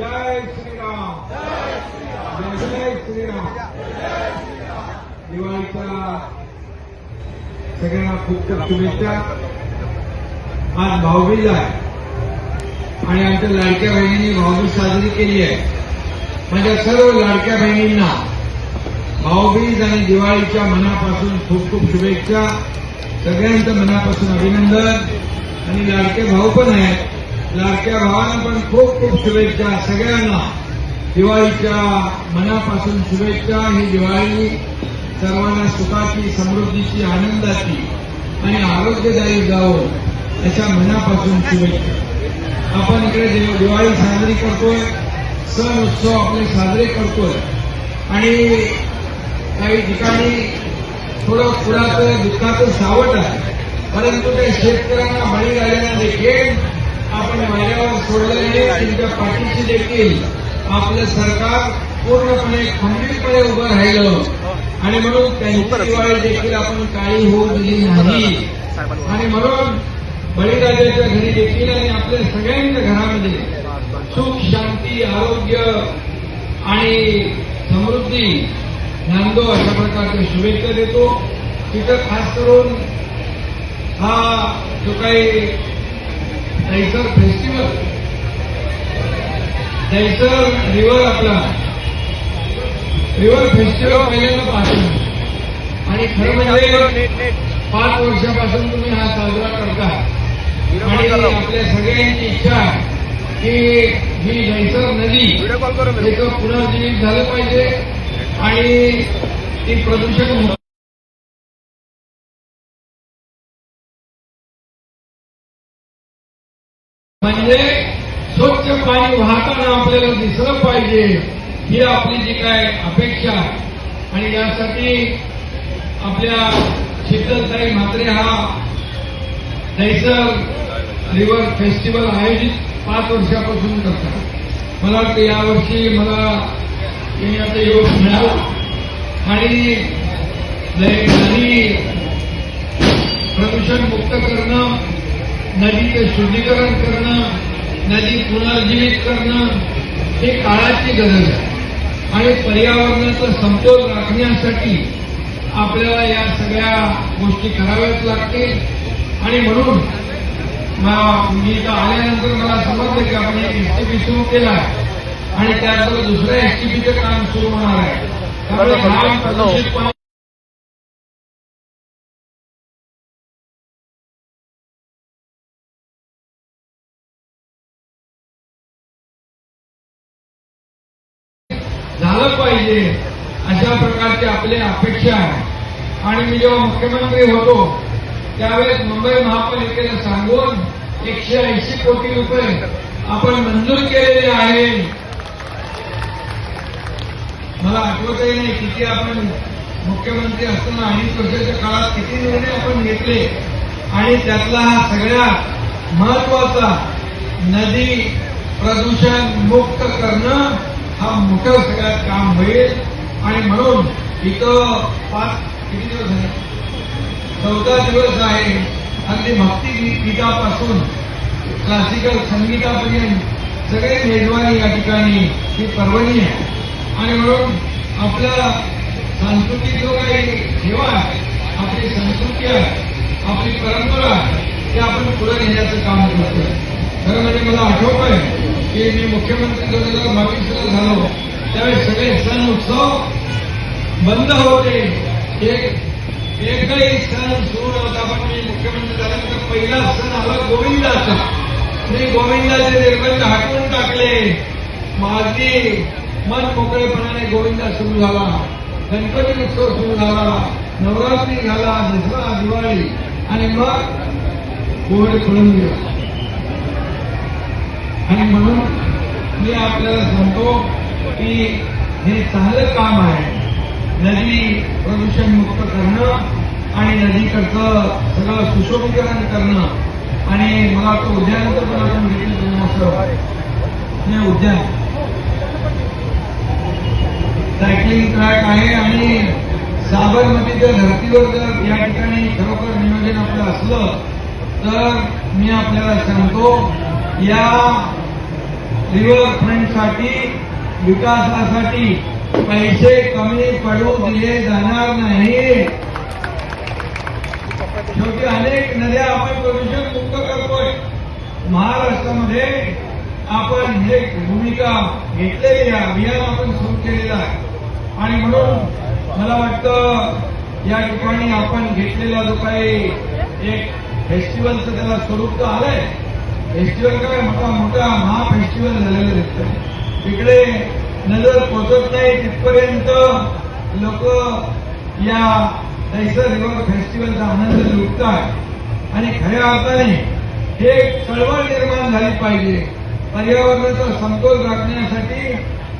जय श्रीराम. जय जय श्रीराम. दिवाळीच्या सगळ्यांना खूप खूप शुभेच्छा. आज भाऊबीज आहे. आणि आमच्या लाडक्या बहिणींनी भाऊबीज साजरी केली आहे. माझ्या सर्व लाडक्या बहिणींना भाऊबीज आणि दिवाळीच्या मनापासून खूप खूप शुभेच्छा. सगळ्यांचं मनापासून अभिनंदन. आणि लाडके भाऊ पण आहेत. लाडक्या भावांना पण खूप खूप शुभेच्छा सगळ्यांना. दिवाळीच्या मनापासून शुभेच्छा. ही दिवाळी सर्वांना सुखाची समृद्धीची आनंदाची आणि आरोग्यदायी जावं त्याच्या मनापासून शुभेच्छा. आपण इकडे दिवाळी साजरी करतोय सण उत्सव आपले साजरे करतोय. आणि काही ठिकाणी थोडं पुराचं दुःखाचं सावट आहे. परंतु त्या शेतकऱ्यांना बळी झालेल्या देखील आपण वाऱ्यावर सोडलेले त्यांच्या पाठीशी देखील आपलं सरकार पूर्णपणे खंबीरपणे उभं राहिलं. आणि म्हणून त्यांची दिवाळी देखील आपण काळी होऊ दिली नाही. आणि म्हणून बळीराजाच्या घरी देखील आणि आपल्या सगळ्यांच्या घरामध्ये सुख शांती आरोग्य आणि समृद्धी नांदो अशा प्रकारच्या शुभेच्छा देतो. तिथं खास करून हा जो काही दहिसर फेस्टिवल दहिसर रिव्हर आपला. रिव्हर फेस्टिवल पहिल्यांदा पाहतो. आणि खरं म्हणजे पाच वर्षापासून तुम्ही हा साजरा करता आणि आपल्या सगळ्यांची इच्छा की ही दहिसर नदी त्याचं पुनर्जीवित झालं पाहिजे. आणि ती प्रदूषण म्हणजे स्वच्छ पाणी वाहताना आपल्याला दिसलं पाहिजे ही आपली जी काय अपेक्षा आहे. आणि यासाठी आपल्या शीतलताई म्हात्रे हा नैसर्ग रिव्हर फेस्टिवल आयोजित पाच वर्षापासून करतात. मला वाटतं यावर्षी मला येण्याचा योग मिळाला. आणि नदी प्रदूषण मुक्त करणं नदीचं शुद्धीकरण करणं नदी पुनर्जीवित करणं हे काळाची गरज आहे. आणि पर्यावरणाचा समतोल राखण्यासाठी आपल्याला या सगळ्या गोष्टी कराव्याच लागतील. आणि म्हणून मा- इथं आल्यानंतर मला समजलं की आपण एक एसटीपी सुरू केला आणि त्यानंतर दुसऱ्या एसटीपीचं काम सुरू होणार आहे. त्यामुळे झालं पाहिजे अशा प्रकारची आपली अपेक्षा आहे. आणि मी जेव्हा मुख्यमंत्री होतो त्यावेळेस मुंबई महापालिकेला सांगून एकशे ऐंशी कोटी रुपये आपण मंजूर केलेले आहे. मला आठवतही नाही किती आपण मुख्यमंत्री असताना अडीच वर्षाच्या काळात किती निर्णय आपण घेतले. आणि त्यातला हा सगळ्यात महत्त्वाचा नदी प्रदूषण मुक्त करणं हा मोठं सगळ्यात काम होईल आणि म्हणून इथं पाच किती दिवस झाले चौदा दिवस आहे. अगदी भक्ती गीतापासून क्लासिकल संगीतापर्यंत सगळे मेजवानी या ठिकाणी ही पर्वणी आहे. आणि म्हणून आपल्या सांस्कृतिक जो काही ठेवा आहे आपली संस्कृती आहे आपली परंपरा आहे ते आपण पुढे नेण्याचं काम करतोय. खरं म्हणजे मला आठवत आहे की मी मुख्यमंत्री दोन हजार बावीसला झालो. त्यावेळेस सगळे सण उत्सव बंद होते. एक एकही सण सुरू नव्हता पण मी मुख्यमंत्री झाल्यानंतर पहिला सण आला गोविंदाचा. मी गोविंदाचे निर्बंध हटवून टाकले. माझी मन मोकळेपणाने गोविंदा सुरू झाला. गणपती उत्सव सुरू झाला. नवरात्री झाला दसरा दिवाळी. आणि मग कोविड पडून गेला आणि म्हणून मी आपल्याला सांगतो की हे चांगलं काम आहे. नदी प्रदूषण मुक्त करणं आणि नदीकडचं सगळं सुशोभीकरण करणं. आणि मला तो उद्यानाचं पण आपण घेतलं असं उद्यान. सायकलिंग ट्रॅक आहे आणि साबरमतीच्या धर्तीवर जर या ठिकाणी खरोखर नियोजन आपलं असलं तर मी आपल्याला सांगतो या रिव्हरफ्रंटसाठी विकासासाठी पैसे कमी पडू दिले जाणार नाही. शेवटी अनेक नद्या आपण प्रदूषण मुक्त करतोय. महाराष्ट्रामध्ये आपण हे भूमिका घेतलेली आहे अभियान आपण सुरू केलेलं आहे. आणि म्हणून मला वाटतं या ठिकाणी आपण घेतलेला जो काही एक फेस्टिवलचं त्याला स्वरूप तर आलंय. फेस्टिवल काय मोठा मोठा महा फेस्टिवल झालेलं दिसतं तिकडे नजर पोचत नाही तिथपर्यंत लोक या दहिसर रिव्हर फेस्टिवलचा आनंद लुटतात. आणि खऱ्या अर्थाने हे चळवळ निर्माण झाली पाहिजे. पर्यावरणाचा समतोल राखण्यासाठी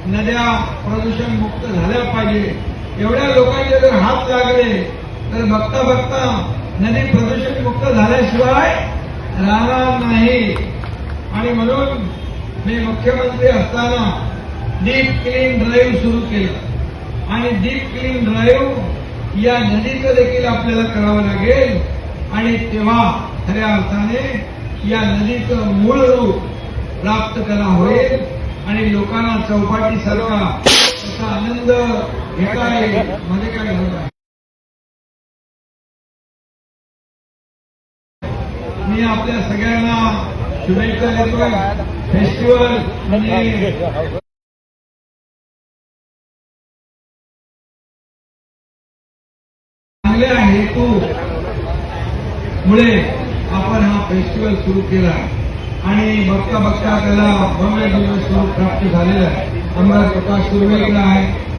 नद्या प्रदूषण मुक्त झाल्या पाहिजे. एवढ्या लोकांचे जर हात लागले तर बघता बघता नदी प्रदूषण मुक्त झाल्याशिवाय राहणार नाही. आणि म्हणून मी मुख्यमंत्री असताना डीप क्लीन ड्राईव्ह सुरू केला. आणि डीप क्लीन ड्राईव्ह या नदीचं देखील आपल्याला करावं लागेल. आणि तेव्हा खऱ्या अर्थाने या नदीचं मूळ रूप प्राप्त करा होईल. आणि लोकांना चौपाटी सर्व त्याचा आनंद घेता येईल. म्हणजे काय मी आपल्या सगळ्यांना शुभेच्छा देतोय. फेस्टिवल म्हणजे चांगल्या हेतू मुळे आपण हा फेस्टिवल सुरू केला. आणि बघता बघता त्याला भव्य दिवस स्वरूप प्राप्त झालेलं आहे. आमदार प्रकाश सुर्वेकर आहे.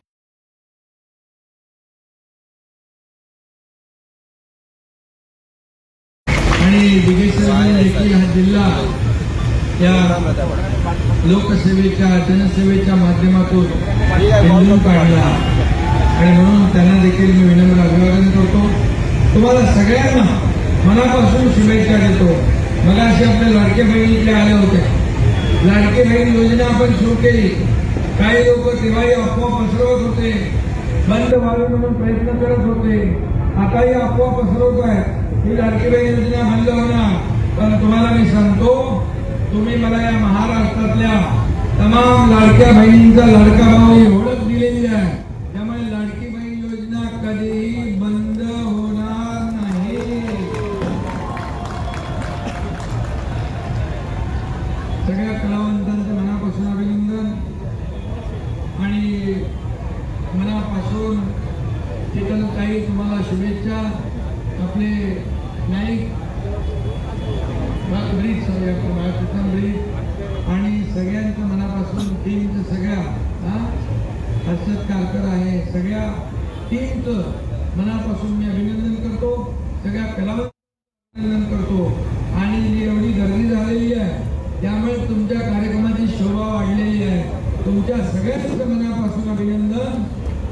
आणि देखील हा जिल्हा या लोकसेवेच्या जनसेवेच्या माध्यमातून निवडून काढला. आणि म्हणून त्यांना देखील मी विनम्र अभिवादन करतो. तुम्हाला सगळ्यांना मनापासून शुभेच्छा देतो. मला असे आपल्या लाडके बहिणीचे आले होते. लाडके बहीण योजना आपण सुरू केली. काही लोक दिवाळी अफवा पसरवत होते. बंद व्हावी म्हणून प्रयत्न करत होते. आताही अफवा पसरवत आहे ही लाडकी बहीण योजना बंद होणार पण तुम्हाला मी सांगतो तुम्ही मला या महाराष्ट्रातल्या तमाम लाडक्या बहिणींचा लाडका भाऊ ब्रिज ब्रिज आणि सगळ्यांचं मनापासून टीमचं सगळ्या हर्षद कारकर आहे सगळ्या टीमचं मनापासून मी अभिनंदन करतो सगळ्या कलावंत अभिनंदन करतो आणि जी एवढी गर्दी झालेली आहे त्यामुळे तुमच्या कार्यक्रमाची शोभा वाढलेली आहे तुमच्या सगळ्यांचं मनापासून अभिनंदन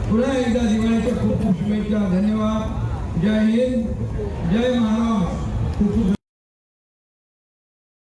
पुन्हा एकदा दिवाळीच्या खूप खूप शुभेच्छा धन्यवाद जय हिंद